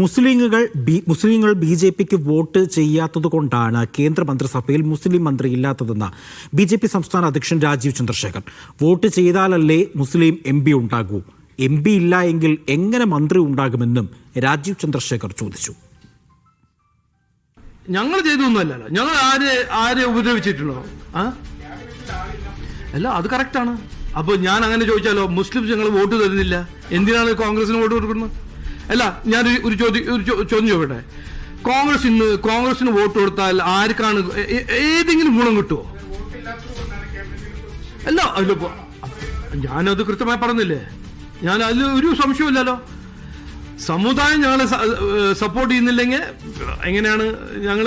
മുസ്ലിങ്ങൾ മുസ്ലിങ്ങൾ B J പിക്ക് vote ചെയ്യാത്തത് കൊണ്ടാണ് കേന്ദ്രമന്ത്രിസഭയിൽ മുസ്ലിം മന്ത്രി ഇല്ലാത്തതെന്ന് ബി ജെ പി സംസ്ഥാന അധ്യക്ഷൻ രാജീവ് ചന്ദ്രശേഖർ. വോട്ട് ചെയ്താലല്ലേ മുസ്ലിം എം പി ഉണ്ടാകൂ. എം പി ഇല്ല എങ്കിൽ എങ്ങനെ മന്ത്രി ഉണ്ടാകുമെന്നും രാജീവ് ചന്ദ്രശേഖർ ചോദിച്ചു. ഞങ്ങൾ ചെയ്തൊന്നുമല്ലല്ലോ. ഞങ്ങൾ ആരെ ആരെ ഉപദ്രവിച്ചിട്ടുള്ളോ അല്ല അത് കറക്റ്റാണ് അപ്പൊ ഞാൻ അങ്ങനെ ചോദിച്ചാലോ മുസ്ലിംസ് ഞങ്ങൾ വോട്ട് തരുന്നില്ല. എന്തിനാണ് കോൺഗ്രസിന് വോട്ട് കൊടുക്കുന്നത്? അല്ല ഞാൻ ഒരു- ചോദ്യം ഒരു ചോദ്യം ചോദിക്കട്ടെ? കോൺഗ്രസ് ഇന്ന് കോൺഗ്രസിന് വോട്ട് കൊടുത്താൽ ആർക്കാണ് ഏതെങ്കിലും ഗുണം കിട്ടുമോ അല്ല അല്ല ഞാനത് കൃത്യമായി പറഞ്ഞില്ലേ? ഞാൻ അതിൽ ഒരു സംശയമില്ലല്ലോ സമുദായം ഞങ്ങളെ സപ്പോർട്ട് ചെയ്യുന്നില്ലെങ്കിൽ എങ്ങനെയാണ് ഞങ്ങൾ?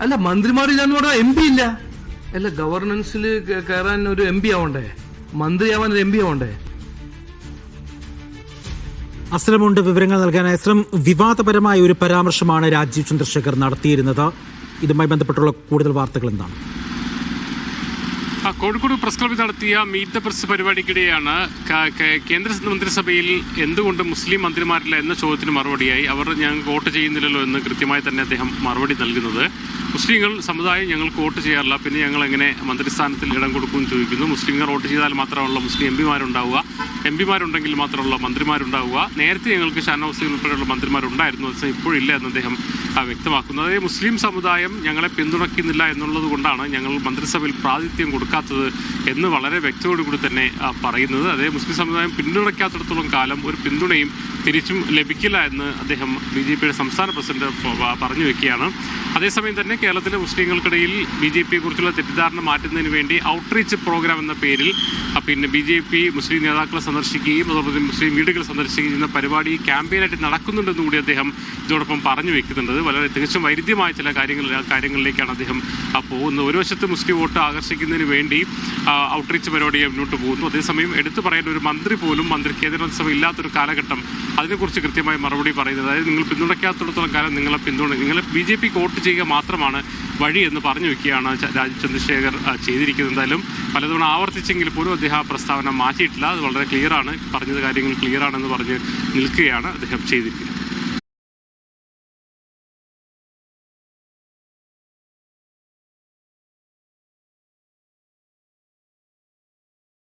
അല്ല മന്ത്രിമാരില്ല പറഞ്ഞാൽ എം പി ഇല്ല. അല്ല ഗവർണൻസിൽ കയറാൻ ഒരു എം പി ആവണ്ടേ? മന്ത്രിയാവാൻ ഒരു എം പി ആവണ്ടേ? അസ്ലമുണ്ട് വിവരങ്ങൾ നൽകാൻ അസ്ലം വിവാദപരമായ ഒരു പരാമർശമാണ് രാജീവ് ചന്ദ്രശേഖർ നടത്തിയിരുന്നത്. ഇതുമായി ബന്ധപ്പെട്ടുള്ള കൂടുതൽ വാർത്തകൾ എന്താണ്? കോഴിക്കോട് പ്രസ് ക്ലബ്ബിൽ നടത്തിയ മീറ്റ് ദ പ്രസ് പരിപാടിക്കിടെയാണ് കേന്ദ്ര മന്ത്രിസഭയിൽ എന്തുകൊണ്ട് മുസ്ലിം മന്ത്രിമാരില്ല എന്ന ചോദ്യത്തിന് മറുപടിയായി. അവർ ഞങ്ങൾക്ക് വോട്ട് ചെയ്യുന്നില്ലല്ലോ എന്ന് കൃത്യമായി തന്നെ അദ്ദേഹം മറുപടി നൽകുന്നത്. മുസ്ലിങ്ങൾ സമുദായം ഞങ്ങൾക്ക് വോട്ട് ചെയ്യാറില്ല. പിന്നെ ഞങ്ങൾ എങ്ങനെ മന്ത്രിസ്ഥാനത്തിൽ ഇടം കൊടുക്കുമെന്ന് ചോദിക്കുന്നു. മുസ്ലിങ്ങൾ വോട്ട് ചെയ്താൽ മാത്രമുള്ള മുസ്ലിം എം പിമാരുണ്ടാവുക. എം പിമാരുണ്ടെങ്കിൽ മാത്രമുള്ള മന്ത്രിമാരുണ്ടാവുക. നേരത്തെ ഞങ്ങൾക്ക് ഷാനവാസ് ഉൾപ്പെടെയുള്ള മന്ത്രിമാരുണ്ടായിരുന്നു. അത് ഇപ്പോഴില്ല എന്ന് അദ്ദേഹം വ്യക്തമാക്കുന്നത് മുസ്ലിം സമുദായം ഞങ്ങളെ പിന്തുണയ്ക്കുന്നില്ല എന്നുള്ളത് കൊണ്ടാണ് ഞങ്ങൾ മന്ത്രിസഭയിൽ പ്രാതിനിധ്യം കൊടുക്കാത്തത് എന്ന് വളരെ വ്യക്തതയോടുകൂടി തന്നെ പറയുന്നത്. അതേ മുസ്ലിം സമുദായം പിന്തുണയ്ക്കാത്തിടത്തോളം കാലം ഒരു പിന്തുണയും തിരിച്ചും ലഭിക്കില്ല എന്ന് അദ്ദേഹം ബി ജെ പിയുടെ സംസ്ഥാന പ്രസിഡന്റ് പറഞ്ഞു വെക്കുകയാണ്. അതേസമയം തന്നെ കേരളത്തിലെ മുസ്ലിങ്ങൾക്കിടയിൽ ബി ജെ പിയെ കുറിച്ചുള്ള തെറ്റിദ്ധാരണ മാറ്റുന്നതിന് വേണ്ടി ഔട്ട്റീച്ച് പ്രോഗ്രാം എന്ന പേരിൽ പിന്നെ ബി ജെ പി മുസ്ലിം നേതാക്കളെ സന്ദർശിക്കുകയും അതോടൊപ്പം മുസ്ലിം വീടുകൾ സന്ദർശിക്കുകയും ചെയ്യുന്ന പരിപാടി ക്യാമ്പയിനായിട്ട് നടക്കുന്നുണ്ടെന്നും കൂടി അദ്ദേഹം ഇതോടൊപ്പം പറഞ്ഞു വെക്കുന്നുണ്ട്. വളരെ തികച്ചും വൈരുദ്ധ്യമായ ചില കാര്യങ്ങൾ കാര്യങ്ങളിലേക്കാണ് അദ്ദേഹം പോകുന്നത്. ഒരു വശത്ത് മുസ്ലിം വോട്ട് ആകർഷിക്കുന്നതിന് വേണ്ടി ഔട്ട്റീച്ച് പരിപാടിയെ മുന്നോട്ട് പോകുന്നു. അതേസമയം എടുത്തു പറയേണ്ട ഒരു മന്ത്രി പോലും മന്ത്രി കേന്ദ്രമന്ത്രിസഭ ഇല്ലാത്തൊരു കാലഘട്ടം അതിനെക്കുറിച്ച് കൃത്യമായി മറുപടി പറയുന്നത്. അതായത് നിങ്ങൾ പിന്തുണയ്ക്കാത്തിടത്തോളം കാലം നിങ്ങളെ പിന്തുണ നിങ്ങൾ ബി ജെ പിക്ക് വോട്ട് ചെയ്യുക മാത്രമാണ് വഴി എന്ന് പറഞ്ഞു വെക്കുകയാണ് ച- രാജീവ് ചന്ദ്രശേഖർ ചെയ്തിരിക്കുന്നത്. എന്തായാലും പലതവണ ആവർത്തിച്ചെങ്കിൽ പോലും അദ്ദേഹം ആ പ്രസ്താവന മാറ്റിയിട്ടില്ല. അത് വളരെ ക്ലിയറാണ് പറഞ്ഞത് കാര്യങ്ങൾ ക്ലിയറാണെന്ന് പറഞ്ഞ് നിൽക്കുകയാണ് അദ്ദേഹം ചെയ്തിരിക്കുന്നത്.